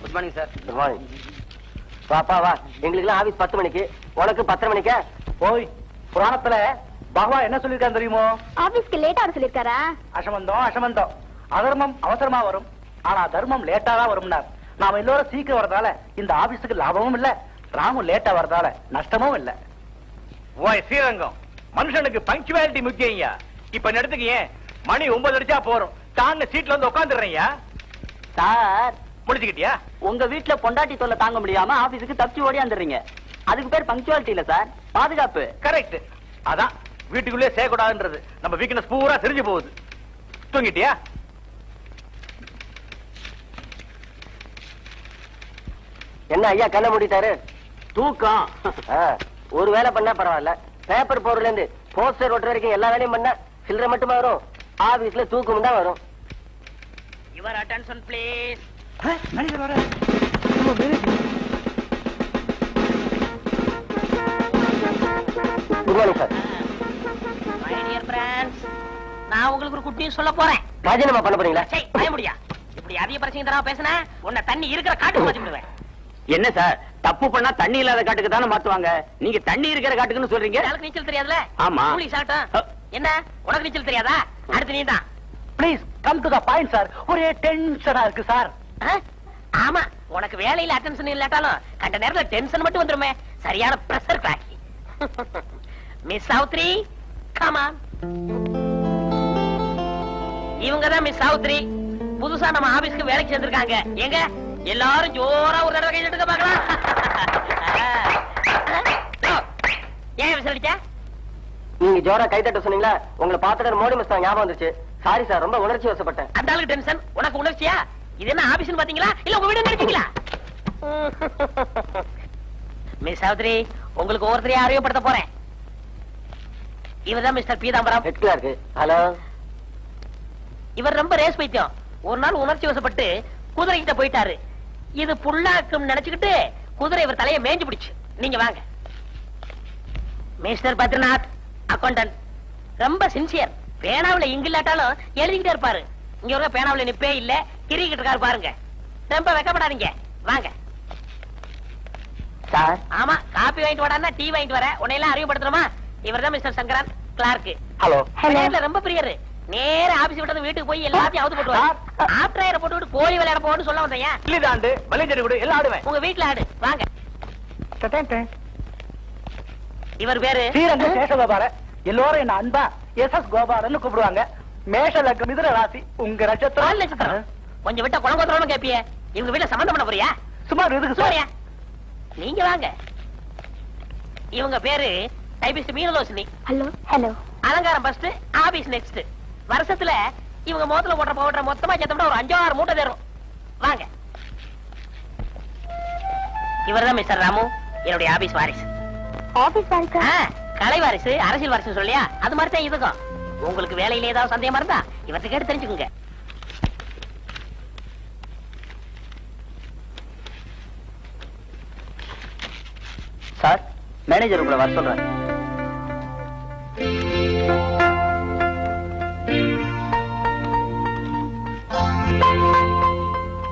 Good morning sir good morning வாப்பா வா. எங்களுக்குலாம் ஆபீஸ் பத்து மணிக்கு. உனக்கு பத்தரை மணிக்கா? ஓய் புராணத்துல பகவான் என்ன சொல்லியிருக்கான் தெரியுமோ? ஆபீஸ்க்கு லேட்டா வர சொல்லிருக்காரா அசமந்தம் அசமந்தம். அதர்மம் அவசரமா வரும். ஆனா தர்மம் லேட்டா தான் வரும்னார். நாம எல்லோரும் சீக்கிரம் வரதால இந்த ஆபீஸுக்கு லாபமும் இல்ல ராமும் லேட்டா வரதால நஷ்டமும் இல்ல. ஓய் ஸ்ரீரங்கம். மனுஷனுக்கு பங்க்சுவாலிட்டி முக்கியம்யா இப்ப நடத்துக்கு ஏன்? மணி ஒன்பது அடிச்சா போறோம். தாங்க சீட்ல வந்து உட்காந்துடுறேன்யா சார் முடிச்சுக்கிட்டியா உங்க வீட்ல பொண்டாட்டி தொல்லை தாங்க முடியாம ஆபீஸுக்கு தப்பிச்சு ஓடியாந்துறீங்க அதுக்கு பேர் பங்க்சுவாலிட்டி இல்ல சார். பாதுகாப்பு. கரெக்ட் அதான். வீட்டுக்குள்ளே செய்யக்கூடாதுன்றது. நம்ம வீக்னஸ் பூரா தெரிஞ்சு போகுது. தூங்கிட்டியா? என்ன ஐயா கண்ண மூடிட்டாரு? தூக்கம். ஒரு வேலை பண்ணா பரவாயில்ல. பேப்பர் போர்டுல இருந்து போஸ்டர் ஒட்டுற வரைக்கும் எல்லா வேலையும் பண்ணா சில்லறை மட்டுமா வரும்? ஆபீஸ்ல தூக்கம் தான் வரும். யுவர் அட்டென்ஷன் ப்ளீஸ் மேனேஜர் வர சார். நான் உங்களுக்கு ஒரு குட்டி சொல்ல போறேன். ராஜினாமா பண்ண போறீங்களா? சே பய முடியா. இப்படி அதிக பிரச்சனை தரமா பேசினா உன்னை தண்ணி இருக்கிற காட்டு மாத்தி என்ன சார்? தப்பு பண்ணா தண்ணி இல்லாத காட்டுக்கு தானே மாத்துவாங்க? நீங்க தண்ணி இருக்கிற காட்டுக்குன்னு சொல்றீங்க? எனக்கு நீச்சல் தெரியாதுல ஆமா. மூலிகை சாப்பிட்டோம் என்ன? உனக்கு நீச்சல் தெரியாதா? அடுத்து நீ தான் please come to the point sir ஒரே டென்ஷனா இருக்கு சார் ஆமா உனக்கு வேலையில அட்டென்ஷன் இல்லாட்டாலும் கண்ட நேரத்துல டென்ஷன் மட்டும் வந்துருமே. சரியான பிரஷர் காக்கி மிஸ் சாவுத்ரி கமா இவங்க தான் மிஸ் சாவுத்ரி புதுசா நம்ம ஆபீஸ்க்கு வேலைக்கு சேர்ந்திருக்காங்க. எங்க? எல்லாரும் ஜோரா ஒரு தடவை கையில் எடுக்க பார்க்கலாம். ஏன் விசாரிச்சா நீங்க ஜோரா கை தட்ட சொன்னீங்களா? உங்களை பார்த்துட்டு மோடி மஸ்தான் ஞாபகம் வந்துச்சு சாரி சார் ரொம்ப உணர்ச்சி வசப்பட்டேன். அந்த ஆளுக்கு டென்ஷன் உனக்கு உணர்ச்சியா? இது என்ன ஆபீஸ்னு பாத்தீங்களா? இல்ல உங்க வீடு நினைச்சீங்களா? மிஸ் சௌத்ரி உங்களுக்கு ஒவ்வொருத்தரையும் அறிமுகப்படுத்த போறேன். இவர்தான் மிஸ்டர் பீதாம்பரம். ஹெட் ஹலோ இவர் ரொம்ப ரேஸ் பைத்தியம். ஒரு நாள் உணர்ச்சி வசப்பட்டு குதிரை கிட்ட போயிட்டாரு. இது புல்லாக்கும் நினைச்சுக்கிட்டு குதிரை இவர் தலையை மேஞ்சு பிடிச்சு. நீங்க வாங்க. மிஸ்டர் பத்ரிநாத் அக்கௌண்டன்ட் ரொம்ப சின்சியர் பேனாவுல இங்கு இல்லாட்டாலும் எழுதிக்கிட்டே இருப்பாரு. இங்க ஒரு பேனாவுல நிப்பே இல்ல கிரிக்கிட்டு இருக்காரு பாருங்க. ரொம்ப வெக்கப்படாதீங்க. வாங்க. சார்? ஆமா காப்பி வாங்கிட்டு வாடான்னா டீ வாங்கிட்டு வர. உன்னையெல்லாம் அறிமுகப்படுத்தணுமா? இவர்தான் மிஸ்டர் சங்கரன் கிளார்க்கு. ஹலோ. ரொம்ப பிரியரு. நேர ஆபீஸ் விட்டது வீட்டுக்கு போய் எல்லாத்தையும் அவுத்து போட்டுவாரு ஆஃப்டர் ஆயிரம் போட்டு விட்டு கோழி விளையாட போன்னு சொல்ல வந்தேன் இல்லி தாண்டு மல்லிஞ்செடி விடு எல்லாம் ஆடுவேன். உங்க வீட்டுல ஆடு. வாங்க. இவர் பேரு? ஸ்ரீரங்க சேஷகோபால எல்லோரும் என்ன அன்பா எஸ் எஸ் கோபாலன்னு கூப்பிடுவாங்க. மேஷ லக்னம் மிதுன ராசி உங்க நட்சத்திரம். நட்சத்திரம். கொஞ்சம் விட்ட குளங்கோத்திரம் கேப்பிய. இவங்க வீட்டுல சம்பந்தம் பண்ண போறியா? சுமார் இதுக்கு சோரியா நீங்க வாங்க. இவங்க பேரு டைபிஸ்ட் மீனலோசினி. ஹலோ. ஹலோ. அலங்காரம் ஃபர்ஸ்ட் ஆபீஸ் நெக்ஸ்ட் வருஷத்துல இவங்க முகத்துல போடுற பவுடர் மொத்தமா சேர்த்தோம்னா ஒரு அஞ்சாறு மூட்டை தரும். வாங்க. இவர்தான் மிஸ்டர் ராமு என்னுடைய ஆபீஸ் வாரிசு. ஆபீஸ் வாரிசா? ஆ, கலை வாரிசு அரசியல் வாரிசு சொல்லியா? அது மாதிரி தான் இதுக்கும். உங்களுக்கு வேலையில ஏதாவது சந்தேகமா இருந்தா இவர்கிட்ட கேட்டு தெரிஞ்சுக்குங்க. சார் மேனேஜர் உங்களை வர சொல்றேன்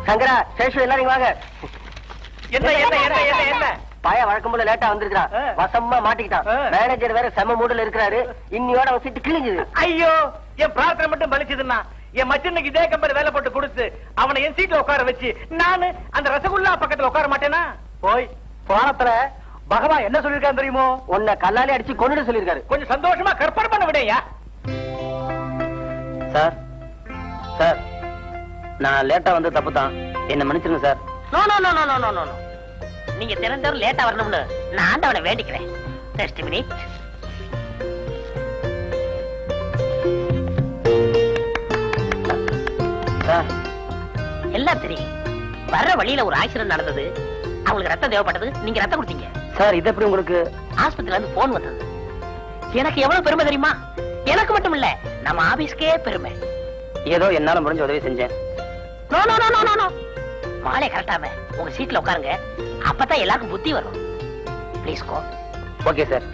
சங்கரா சேஷு எல்லாரும் வாங்க. என்ன என்ன என்ன என்ன என்ன? பய வழக்கம் போல லேட்டா வந்திருக்கான் வசமா மாட்டிக்கிட்டான். மேனேஜர் வேற செம மூடல இருக்கிறாரு. இன்னியோட அவன் சீட்டு கிழிஞ்சுது. ஐயோ என் பிரார்த்தனை மட்டும் பலிச்சதுன்னா என் மச்சனுக்கு இதே கம்பெனி வேலை போட்டு கொடுத்து அவனை என் சீட்ல உட்கார வச்சு நானு அந்த ரசகுல்லா பக்கத்துல உட்கார மாட்டேனா? போய் போனத்துல பகவான் என்ன சொல்லிருக்கான்னு தெரியுமோ? உன்னை கல்லாலே அடிச்சு கொண்டுட சொல்லிருக்காரு கொஞ்சம் சந்தோஷமா கற்பனை பண்ண விடையா? சார் சார் நான் லேட்டா வந்து தப்பு தான் என்ன மன்னிச்சிருங்க sir. No no no no no no நீங்க திறந்தவரும் லேட்டா வரணும்னு நான் ஆண்டவனை வேண்டிக்கிறேன். மினிட் சார் எல்லாம் தெரியும் வர்ற வழியில ஒரு ஆக்சிடென்ட் நடந்தது. அவங்களுக்கு ரத்தம் தேவைப்பட்டது. நீங்க ரத்தம் கொடுத்தீங்க. சார் இது எப்படி உங்களுக்கு? ஆஸ்பத்திரில இருந்து போன் வந்தது. எனக்கு எவ்வளவு பெருமை தெரியுமா? எனக்கு மட்டும் இல்ல நம்ம ஆபீஸ்க்கே பெருமை. ஏதோ என்னால முடிஞ்ச உதவி செஞ்சேன். நோ நோ நோ நோ வாழை கரெக்டாம உங்க சீட்ல உட்காருங்க. அப்பதான் எல்லாருக்கும் புத்தி வரும். Please go okay sir